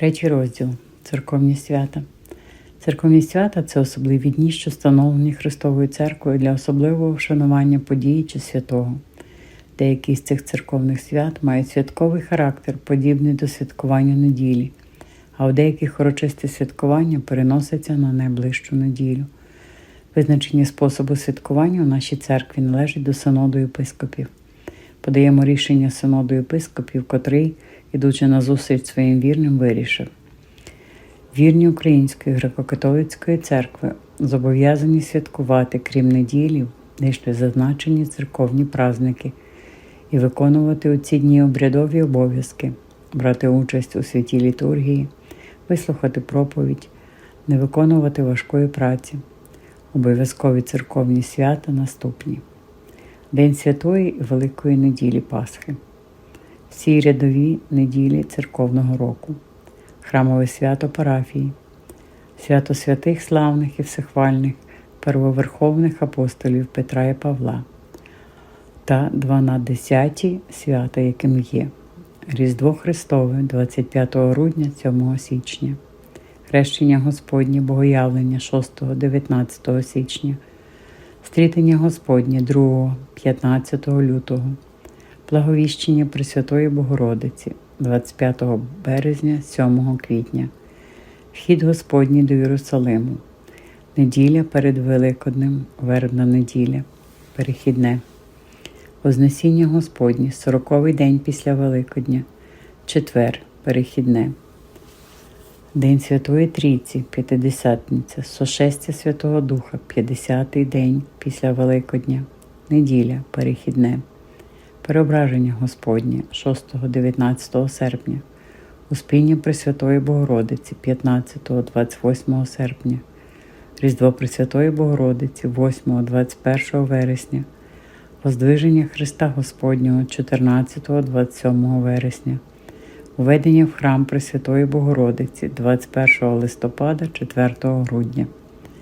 Третій розділ Церковні свята. Церковні свята це особливі дні, що встановлені Христовою церквою для особливого вшанування події чи святого. Деякі з цих церковних свят мають святковий характер, подібний до святкування неділі, а у деяких урочисті святкування переносяться на найближчу неділю. Визначення способу святкування у нашій церкві належить до синоду єпископів. Подаємо рішення синоду єпископів, котрий, ідучи на зустріч своїм вірним, вирішив. Вірні Української греко-католицької церкви зобов'язані святкувати, крім неділів, дещо зазначені церковні праздники і виконувати у ці дні обрядові обов'язки, брати участь у святій літургії, вислухати проповідь, не виконувати важкої праці. Обов'язкові церковні свята наступні. День Святої і Великої неділі Пасхи, всі рядові неділі церковного року, храмове свято парафії, свято святих славних і всехвальних, первоверховних апостолів Петра і Павла та дванадесяті свята, яким є. Різдво Христове 25 грудня 7 січня, Хрещення Господнє Богоявлення 6-19 січня. Стрітення Господнє 2, 15 лютого, Благовіщення Пресвятої Богородиці 25 березня, 7 квітня, Вхід Господній до Єрусалиму, неділя перед Великоднем, вербна неділя, перехідне, Вознесіння Господнє, 40-й день після Великодня, четвер, перехідне. День Святої Трійці, П'ятидесятниця, Сошестя Святого Духа, 50-й день після Великодня, неділя, перехідне, Переображення Господнє 6-19 серпня, Успіння Пресвятої Богородиці 15-28 серпня, Різдво Пресвятої Богородиці 8-21 вересня, Воздвиження Христа Господнього 14-27 вересня. Уведення в храм Пресвятої Богородиці 21 листопада 4 грудня.